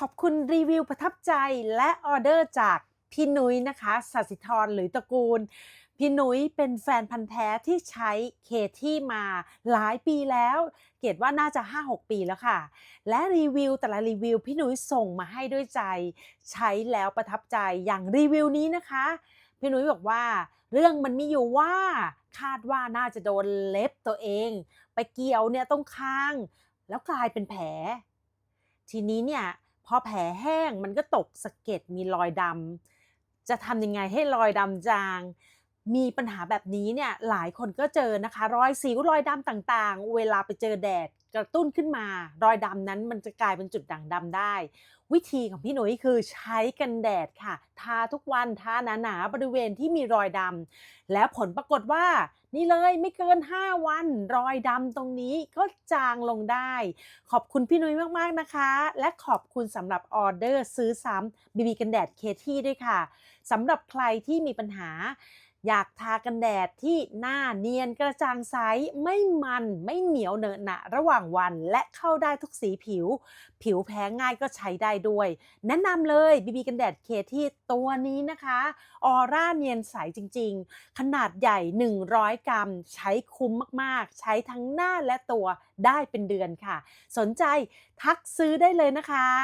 ขอบคุณรีวิวประทับใจและออเดอร์จากพี่นุ้ยนะคะสัสิธรหรือตระกูล พี่นุ้ยเป็นแฟนพันธ์แท้ที่ใช้เคที่มาหลายปีแล้ว เกรดว่าน่าจะ 5-6 ปีแล้วค่ะ และรีวิวแต่ละรีวิว พี่นุ้ยส่งมาให้ด้วยใจ ใช้แล้วประทับใจอย่างรีวิวนี้นะคะ พี่นุ้ยบอกว่า เรื่องมันมีอยู่ว่าคาดว่าน่าจะโดนเล็บตัวเอง ไปเกี่ยวเนี่ยตรงคาง แล้วกลายเป็นแผล ทีนี้เนี่ย พอแผลแห้งมันก็ตกสะเก็ดมีรอยดำจะทำยังไงให้รอยดำจาง มีปัญหาแบบนี้เนี่ยหลายคนก็เจอนะคะ รอยสิวรอยดำต่างๆ เวลาไปเจอแดดกระตุ้นขึ้นมา รอยดำนั้นมันจะกลายเป็นจุดด่างดำได้ วิธีของพี่หนุ่ยคือใช้กันแดดค่ะ ทาทุกวันทาหนาๆบริเวณที่มีรอยดำแล้วผลปรากฏว่า นี่เลยไม่เกิน 5 วัน รอยดำตรงนี้ก็จางลงได้ ขอบคุณพี่นุ้ยมากๆนะคะ และขอบคุณสำหรับออเดอร์ซื้อซ้ำบีบีกันแดดเคที่ด้วยค่ะสำหรับใครที่มีปัญหา อยากทากันแดดที่หน้าเนียนกระจ่างใสไม่มันไม่เหนียวเหนอะหนะระหว่างวันและเข้าได้ทุกสีผิว ผิวแพ้ง่ายก็ใช้ได้ด้วย แนะนำเลยบีบีกันแดดเคที่ตัวนี้นะคะออร่าเนียนใสจริง ๆ ขนาดใหญ่ 100 กรัม ใช้คุ้มมากๆ ใช้ทั้งหน้าและตัวได้เป็นเดือนค่ะ สนใจทักซื้อได้เลยนะคะ